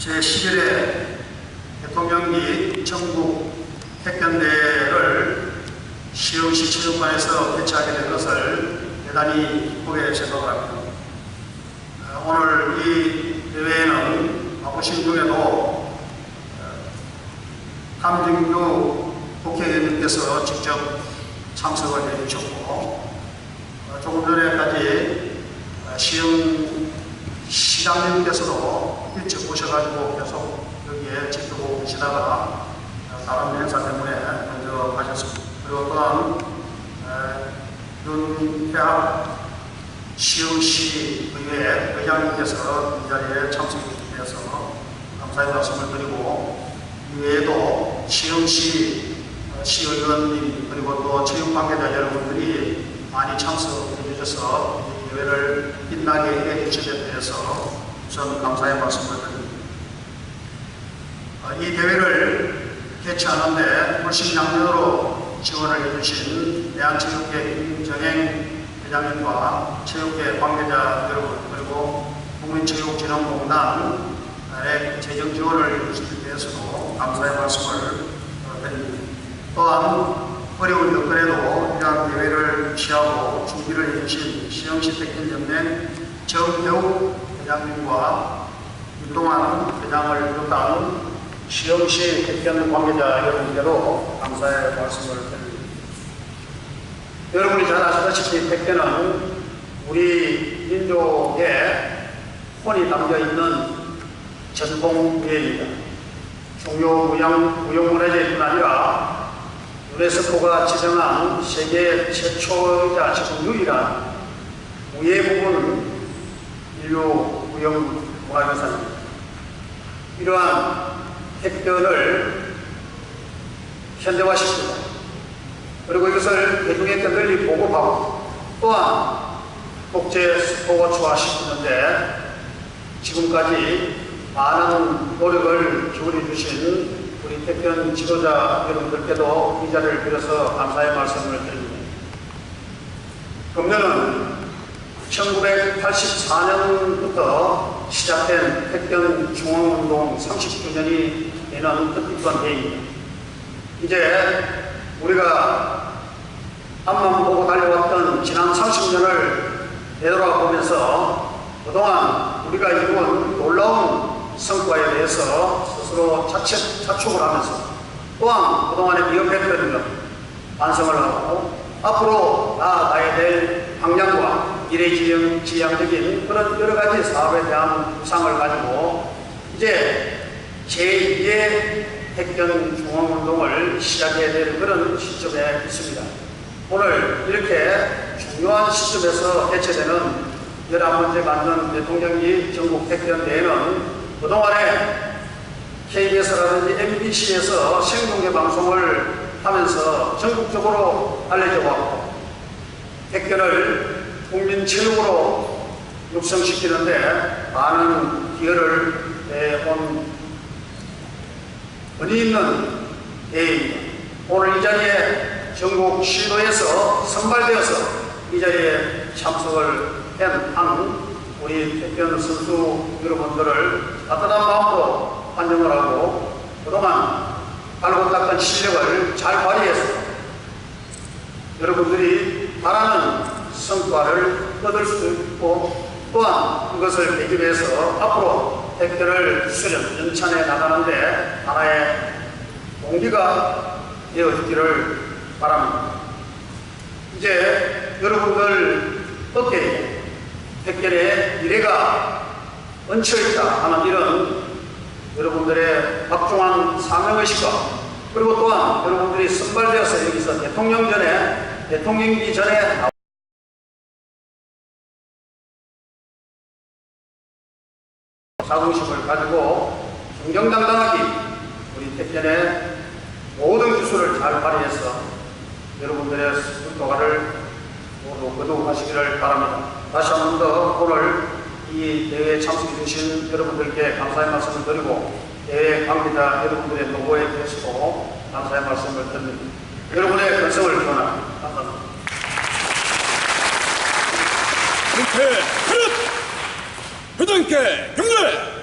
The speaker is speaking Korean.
제11회 대통령기 전국 택견대회를 시흥시 체육관에서 개최하게 된 것을 대단히 기쁘게 생각합니다. 어, 오늘 이 대회에는 바쁘신 중에도 어, 함진규 국회의원님께서 직접 참석을 해주셨고 어, 조금 전에까지 어, 시흥 시장님께서도 일찍 오셔가지고 계속 여기에 지켜보고 계시다가 어, 다른 행사 때문에 먼저 가셨습니다. 그리고 또한 에, 윤태학 시흥시 의회 의장님께서 이 자리에 참석해서 감사의 말씀을 드리고 이외에도 시흥시 어, 시의원님 그리고 또 체육 관계자 여러분들이 많이 참석해 주셔서 이 대회를 빛나게 해 되어서 우선 감사의 말씀을 드립니다. 어, 이 대회를 개최하는데 물심양면으로 지원을 해주신 대한체육회 김정행 회장님과 체육회 관계자 여러분 그리고 국민체육진흥공단의 재정 지원을 해주시기 위해서도 감사의 말씀을 어, 드립니다. 또한 어려운 여건에도 이러한 대회를 취하고 준비를 해주신 시흥시 택견연맹 정태욱 회장님과 윤동환 회장을 비롯한 시흥시 택견 관계자 여러분께도 감사의 말씀을 드립니다. 여러분이 잘 아시다시피 택견은 우리 민족의 혼이 담겨 있는 전통예입니다. 중요 무형, 무형문화재뿐 아니라 유네스코가 지정한 세계 최초이자 지금 유일한 무예 부분 인류 무형 문화유산입니다. 이러한 택견을 현대화시키고 그리고 이것을 대중에게 널리 보급하고 또한 국제 스포츠화시키는데 지금까지 많은 노력을 기울여 주신 우리 태평 지도자 여러분들께도 이 자리를 빌어서 감사의 말씀을 드립니다. 금년은 1984년부터 시작된 태평 중앙운동 30주년이 되는 뜻깊은 해입니다. 이제 우리가 앞만 보고 달려왔던 지난 30년을 되돌아보면서 그동안 우리가 이룬 놀라운 성과에 대해서 스스로 자책, 자축을 하면서 또한 그동안에 미흡했던 것 반성을 하고 앞으로 나아가야 될 방향과 미래지향적인 그런 여러 가지 사업에 대한 구상을 가지고 이제 제2의 핵견 중앙운동을 시작해야 될 그런 시점에 있습니다. 오늘 이렇게 중요한 시점에서 개최되는 11번째 만든 대통령이 전국 택견 대회는 그동안에 KBS라든지 MBC에서 생중계 방송을 하면서 전국적으로 알려져 왔고 택견을 국민 체육으로 육성시키는데 많은 기여를 해온 의미 있는 대회입니다. 오늘 이 자리에 전국 시도에서 선발되어서 이 자리에 참석을 한 우리 택견 선수 여러분들을 따뜻한 마음으로 환영을 하고 그동안 알고 닦은 실력을 잘 발휘해서 여러분들이 바라는 성과를 얻을 수 있고 또한 그것을 계기로 해서 앞으로 택견을 수련, 연찬해 나가는데 하나의 동기가 되어주기를 바랍니다. 이제 여러분들 어깨에 택견의 미래가 얹혀있다 하는 이런 여러분들의 막중한 사명의식과 그리고 또한 여러분들이 선발되어서 여기서 대통령 전에 대통령이기 전에 자긍심을 가지고 정정당당하게 우리 택견의 모든 기술을 잘 발휘해서 여러분들의 성과를 모두 거두하시기를 바랍니다. 다시 한 번 더 오늘 이 대회에 참석해 주신 여러분들께 감사의 말씀을 드리고 대회 관계자 여러분들의 노고에 대해서도 감사의 말씀을 드립니다. 여러분의 건성을 기원합니다. 감사합니다. 회장님께 경례!